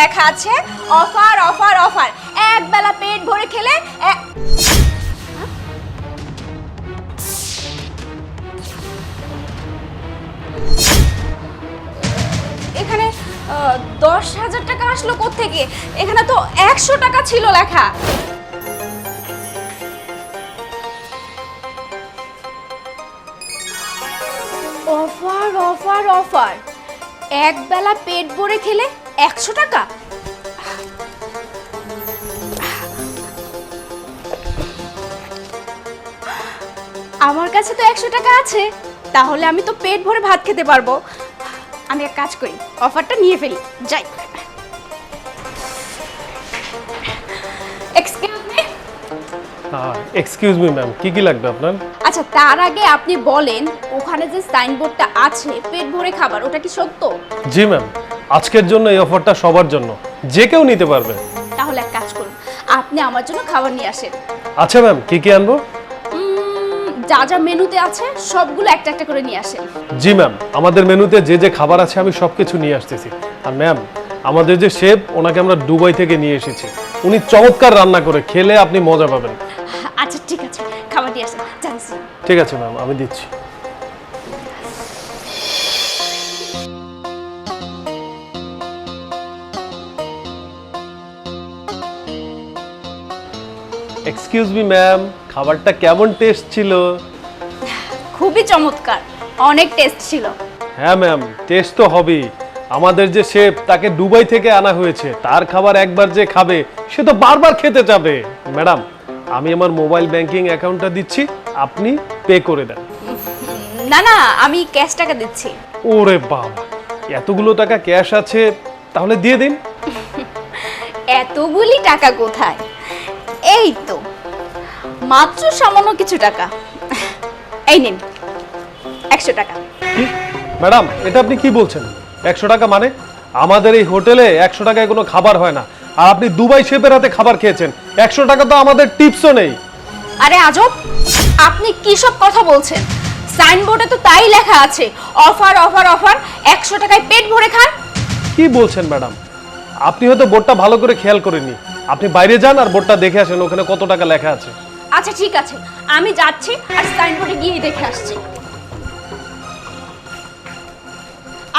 লেখা আছে, offer offer offer. এক বেলা পেট ভরে খেলে এখানে দশ হাজার টাকা আসলো থেকে এখানে তো একশো টাকা ছিল লেখা। Offer offer offer. এক বেলা পেট ভরে খেলে একশো টাকা? আমার কাছে তো একশো টাকা আছে। তাহলে আমি তো পেট ভরে ভাত খেতে পারব। আমি এক কাজ করি অফারটা নিয়ে ফেলি। যাই। এক্সকিউজ মি ম্যাম কি কি লাগবে আপনার? আচ্ছা তার আগে আপনি বলেন ওখানে যে সাইনবোর্ডটা আছে পেট ভরে খাবার ওটা কি সত্য? জি ম্যাম আজকের জন্য এই অফারটা সবার জন্য। যে কেউ নিতে পারবে। তাহলে এক কাজ করুন আপনি আমার জন্য খাবার নিয়ে আসেন। আচ্ছা ম্যাম কি কি আনব? যা যা মেনুতে আছে সবগুলো একটা একটা করে নিয়ে আসেন। জি ম্যাম আমাদের মেনুতে যে যে খাবার আছে আমি সব কিছু নিয়ে আসতেছি। আর ম্যাম আমাদের যে শেফ ওনাকে আমরা দুবাই থেকে নিয়ে এসেছি। উনি চমৎকার রান্না করে খেলে আপনি মজা পাবেন। আচ্ছা ঠিক আছে খাবার নিয়ে আসেন। ঠিক আছে ম্যাম আমি দিচ্ছি। এক্সকিউজ মি ম্যাম খাবারটা কেমন টেস্ট ছিল? খুবই চমৎকার অনেক টেস্ট ছিল। হ্যাঁ ম্যাম টেস্ট তো হবেই। আমাদের যে শেফ তাকে দুবাই থেকে আনা হয়েছে। তার খাবার একবার যে খাবে সে তো বারবার খেতে যাবে। ম্যাডাম আমি আমার মোবাইল ব্যাংকিং অ্যাকাউন্টটা দিচ্ছি আপনি পে করে দেন। না না আমি ক্যাশ টাকা দিচ্ছি। ওরে বাবা এতগুলো টাকা ক্যাশ আছে তাহলে দিয়ে দিন। এতগুলি টাকা কোথায়? এই তো মাত্র সামান্য কিছু টাকা। এই নিন একশো টাকা। কি? ম্যাডাম এটা আপনি কি বলছেন? একশো টাকা মানে? আমাদের এই হোটেলে একশো টাকায় কোনো খাবার হয় না। আর আপনি দুবাই শেফের হাতে খাবার খেয়েছেন। একশো টাকা তো আমাদের টিপসও নেই। আরে আজব আপনি কি সব কথা বলছেন? সাইনবোর্ডে তো তাই লেখা আছে অফার অফার অফার একশো টাকায় পেট ভরে খান। কি বলছেন ম্যাডাম? আপনি হয়তো বোর্ডটা ভালো করে খেয়াল করেননি। আপনি বাইরে যান আর বোর্ডটা দেখে আসেন ওখানে কত টাকা লেখা আছে। আচ্ছা ঠিক আছে। আমি যাচ্ছি আর সাইনবোর্ডে গিয়ে দেখে আসছি।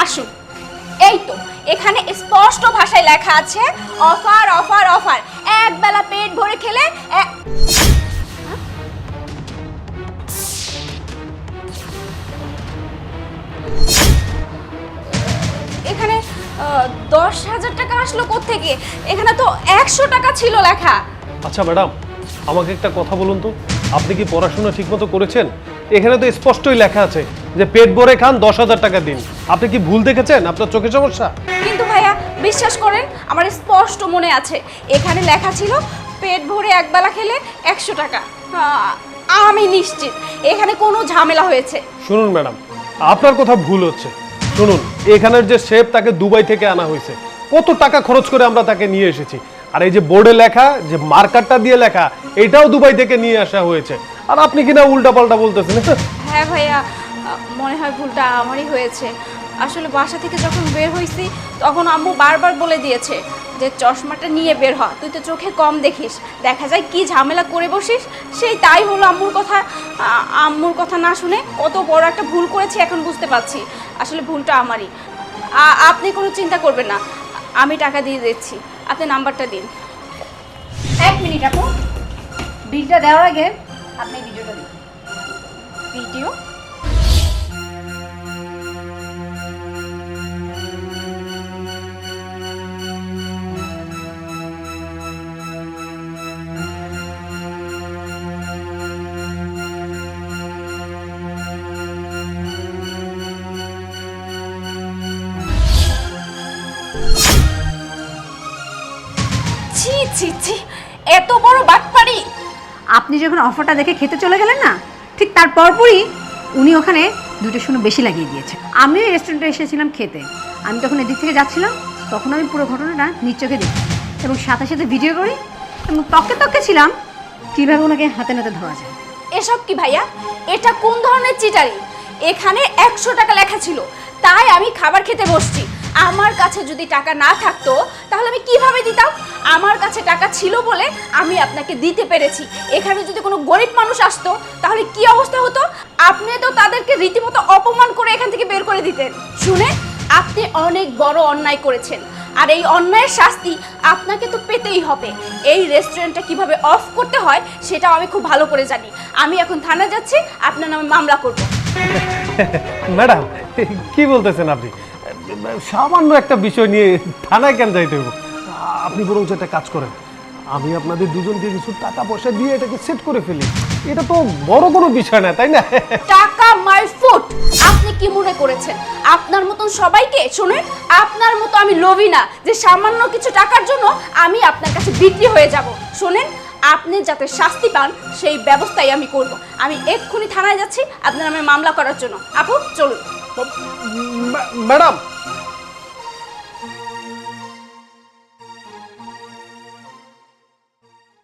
আসুন। এই তো এখানে স্পষ্ট ভাষায় লেখা আছে অফার অফার অফার। এক বেলা পেট ভরে খেলে এখানে আহ, দশ হাজার টাকা আসলো থেকে এখানে তো একশো টাকা ছিল লেখা। আচ্ছা ম্যাডাম আমাকে একটা কথা বলুন তো। আপনি কি পড়াশোনা ঠিকমতো করেছেন? এখানে তো স্পষ্টই লেখা আছে যে পেট ভরে খান দশ হাজার টাকা দিন। আপনি কি ভুল দেখেছেন? আপনার চোখে সমস্যা? কিন্তু ভাইয়া বিশ্বাস করেন আমার স্পষ্ট মনে আছে। এখানে লেখা ছিল পেট ভরে একবেলা খেলে একশো টাকা। আমি নিশ্চিত এখানে কোনো ঝামেলা হয়েছে। শুনুন ম্যাডাম আপনার কথা ভুল হচ্ছে। শুনুন এখানের যে শেফ তাকে দুবাই থেকে আনা হয়েছে। কত টাকা খরচ করে আমরা তাকে নিয়ে এসেছি? আর এই যে বোর্ডে লেখা, যে মার্কারটা দিয়ে লেখা, এটাও দুবাই থেকে নিয়ে আসা হয়েছে। আর আপনি কিনা উল্টা পাল্টা বলতেছেন। হ্যাঁ ভাইয়া, মনে হয় ভুলটা আমারই হয়েছে। আসলে বাসা থেকে যখন বের হয়েছি তখন আম্মু বারবার বলে দিয়েছে যে, চশমাটা নিয়ে বের হ, তুই তো চোখে কম দেখিস। দেখা যায় কি ঝামেলা করে বসিস, সেই তাই হলো আম্মুর কথা। আম্মুর কথা না শুনে কত বড় একটা ভুল করেছি এখন বুঝতে পারছি। আসলে ভুলটা আমারই। আপনি কোনো চিন্তা করবেন না, আমি টাকা দিয়ে দিচ্ছি। আপনি নাম্বারটা দিন। এক মিনিট আপু। বিলটা দেওয়ার আগে আপনি ভিডিওটা দিন। ভিডিও? ছি এত বড় বাটপাড়ি আপনি যখন অফারটা দেখে খেতে চলে গেলেন না ঠিক তার পরপরই উনি ওখানে দুটো শূন্য বেশি লাগিয়ে দিয়েছে আমিও রেস্টুরেন্টে এসেছিলাম খেতে। আমি তখন এদিক থেকে যাচ্ছিলাম তখন আমি পুরো ঘটনাটা নিজ চোখে দেখি এবং সাথে সাথে ভিডিও করি এবং তককে তককে ছিলাম কীভাবে ওনাকে হাতে নাতে ধরা যায়। এসব কি ভাইয়া? এটা কোন ধরনের চিটারি? এখানে একশো টাকা লেখা ছিল তাই আমি খাবার খেতে বসছি। আমার কাছে যদি টাকা না থাকতো, তাহলে আমি কীভাবে দিতাম? আমার কাছে টাকা ছিল বলে আমি আপনাকে দিতে পেরেছি। এখানে যদি কোনো গরিব মানুষ আসতো, তাহলে কি অবস্থা হতো? আপনি তো তাদেরকে রীতিমতো অপমান করে এখান থেকে বের করে দিতেন। শুনে আপনি অনেক বড় অন্যায় করেছেন। আর এই অন্যায়ের শাস্তি আপনাকে তো পেতেই হবে। এই রেস্টুরেন্টটা কীভাবে অফ করতে হয়, সেটাও আমি খুব ভালো করে জানি। আমি এখন থানায় যাচ্ছি, আপনার নামে মামলা করব। ম্যাডাম, কি বলতেছেন আপনি? সামান্য একটা বিষয় নিয়ে থানায় কেন যাইতে হইব? আপনি বরং একটা কাজ করেন আমি আপনাদের দুজনকে কিছু টাকা পয়সা দিয়ে এটাকে সেট করে ফেলি। এটা তো বড় কোনো বিষয় না তাই না? টাকা মাই ফুট! আপনি কি মনে করেছেন? আপনার মতন সবাইকে শুনেন আপনার মতো আমি লোভী না যে সামান্য কিছু টাকার জন্য আমি আপনার কাছে বিক্রি হয়ে যাব। শুনেন আপনি যাতে শাস্তি পান সেই ব্যবস্থাই আমি করব। আমি এক্ষুনি থানায় যাচ্ছি আপনার নামে মামলা করার জন্য। আপু চলুন। ম্যাডাম